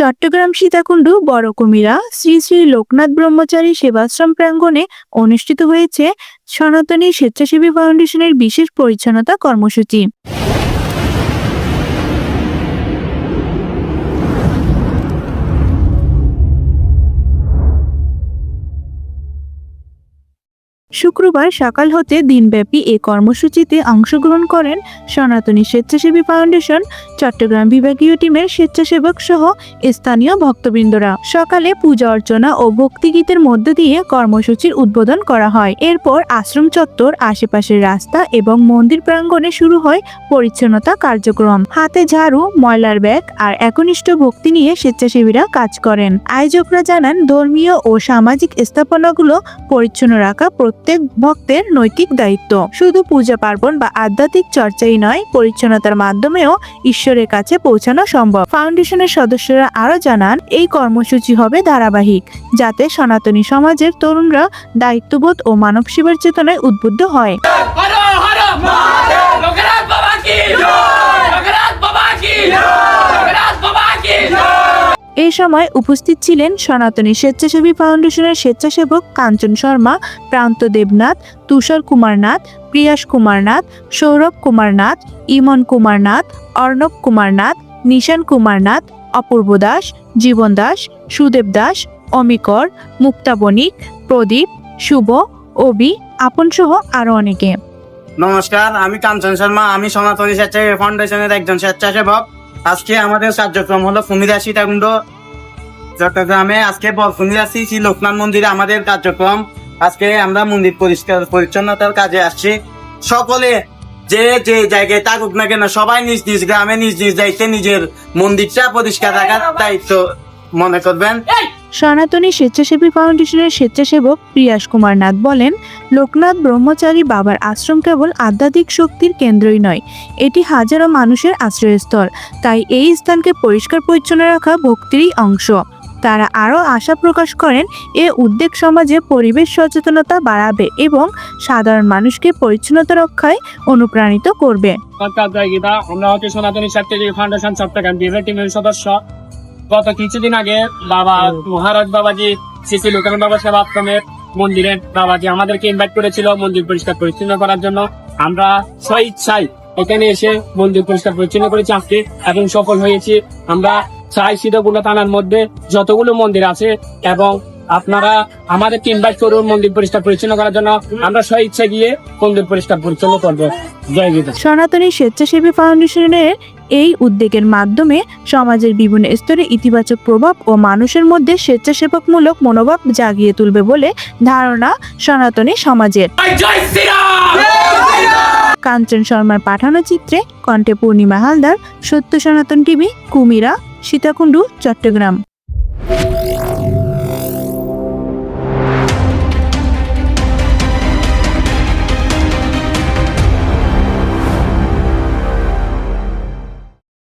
চট্টগ্রাম সীতাকুণ্ড বড় কুমিরা শ্রী শ্রী লোকনাথ ব্রহ্মচারী সেবাশ্রম প্রাঙ্গণে অনুষ্ঠিত হয়েছে সনাতনী স্বেচ্ছাসেবী ফাউন্ডেশনের বিশেষ পরিচ্ছন্নতা কর্মসূচি। শুক্রবার সকাল হতে দিনব্যাপী এ কর্মসূচিতে অংশগ্রহণ করেন সনাতনী স্বেচ্ছাসেবী ফাউন্ডেশন, চট্টগ্রাম বিভাগীয় টিমের স্বেচ্ছাসেবক সহ স্থানীয় ভক্তবৃন্দরা। সকালে পূজা অর্চনা ও ভক্তিগীতের মধ্য দিয়ে কর্মসূচির উদ্বোধন করা হয়। এরপর আশ্রম চত্বর, আশেপাশের রাস্তা এবং মন্দির প্রাঙ্গণে শুরু হয় পরিচ্ছন্নতা কার্যক্রম। হাতে ঝাড়ু, ময়লার ব্যাগ আর একনিষ্ঠ ভক্তি নিয়ে স্বেচ্ছাসেবীরা কাজ করেন। আয়োজকরা জানান, ধর্মীয় ও সামাজিক স্থাপনাগুলো পরিচ্ছন্ন রাখা প্রত্যেক ভক্তের নৈতিক দায়িত্ব। শুধু পূজা পার্বণ বা আধ্যাত্মিক চর্চাই নয়, পরিচ্ছন্নতার মাধ্যমেও ঈশ্বরের কাছে পৌঁছানো সম্ভব। ফাউন্ডেশনের সদস্যরা আরও জানান, এই কর্মসূচি হবে ধারাবাহিক, যাতে সনাতনী সমাজের তরুণরা দায়িত্ববোধ ও মানব সেবার চেতনায় উদ্বুদ্ধ হয় হর হর লোকনাথ বাবা কি লোকনাথ বাবা কি লোকনাথ বাবা কি সময় উপস্থিত ছিলেন সনাতনী স্বেচ্ছাসেবী ফাউন্ডেশনের স্বেচ্ছাসেবক কাঞ্চন শর্মা, প্রান্ত দেবনাথ, তুষার কুমার নাথ প্রিয়াস কুমার নাথ সৌরভ কুমার নাথ ইমন কুমার নাথ অর্ণব কুমার নাথ নিশান কুমার নাথ অপূর্ব দাস, জীবন দাস, সুদেব দাস, অমিকর, মুক্তা বণিক, প্রদীপ, শুভ, অবি, আপন সহ আরও অনেকে। নমস্কার, আমি কাঞ্চন শর্মা, আমি সনাতনী স্বেচ্ছাসেবী ফাউন্ডেশনের একজন স্বেচ্ছাসেবক। আজকে আমাদের কার্যক্রম হলো কুমিরা সীতাকুণ্ড চট্টগ্রামে আজকে কুমিরা শ্রী শ্রী লোকনাথ মন্দিরে আমাদের কার্যক্রম। আজকে আমরা মন্দির পরিষ্কার পরিচ্ছন্নতার কাজে আসছি। সকলে যে যে জায়গায় থাকুক না কেন সবাই নিজ নিজ গ্রামে নিজ নিজ দায়িত্বে নিজের মন্দিরটা পরিষ্কার রাখার দায়িত্ব মনে করবেন। সনাতনী স্বেচ্ছাসেবী ফাউন্ডেশনের স্বেচ্ছাসেবক প্রিয়াস কুমার নাথ বলেন লোকনাথ ব্রহ্মচারী বাবার আশ্রম কেবল আধ্যাত্মিক শক্তির কেন্দ্রই নয় এটি হাজারো মানুষের আশ্রয়স্থল। তাই এই স্থানকে পরিষ্কার পরিচ্ছন্ন রাখা ভক্তিরই অংশ। তারা আরও আশা প্রকাশ করেন, এ উদ্যোগ সমাজে পরিবেশ সচেতনতা বাড়াবে এবং সাধারণ মানুষকে পরিচ্ছন্নতা রক্ষায় অনুপ্রাণিত করবে। আমরা চট্টগ্রাম সদস্য। গত কিছুদিন আগে বাবা মহারাজ বাবাজি, শ্রী লোকান বাবা সেবা আশ্রমের মন্দিরে বাবাজি আমাদেরকে ইনভাইট করেছিল মন্দির পরিষ্কার পরিচ্ছন্ন করার জন্য। আমরা স্বইচ্ছায় এখানে এসে মন্দির পরিষ্কার পরিচ্ছন্ন করেছি আজকে এবং সফল হয়েছি। আমরা চাই সীতাকুণ্ড থানার মধ্যে যতগুলো মন্দির আছে এবং আপনারা আমাদেরকে ইনভাইট করুন মন্দির পরিষ্কার পরিচ্ছন্ন করার জন্য আমরা স্বইচ্ছা গিয়ে মন্দির পরিষ্কার পরিচ্ছন্ন করব। জয় গীতা সনাতনী স্বেচ্ছাসেবী ফাউন্ডেশনের এই উদ্যোগের মাধ্যমে সমাজের বিভিন্ন স্তরে ইতিবাচক প্রভাব ও মানুষের মধ্যে স্বেচ্ছাসেবকমূলক মনোভাব জাগিয়ে তুলবে বলে ধারণা সনাতনী সমাজের। কাঞ্চন শর্মার পাঠানো চিত্রে কণ্ঠে পূর্ণিমা হালদার সত্য সনাতন টিভি কুমিরা। সীতাকুণ্ডু চট্টগ্রাম।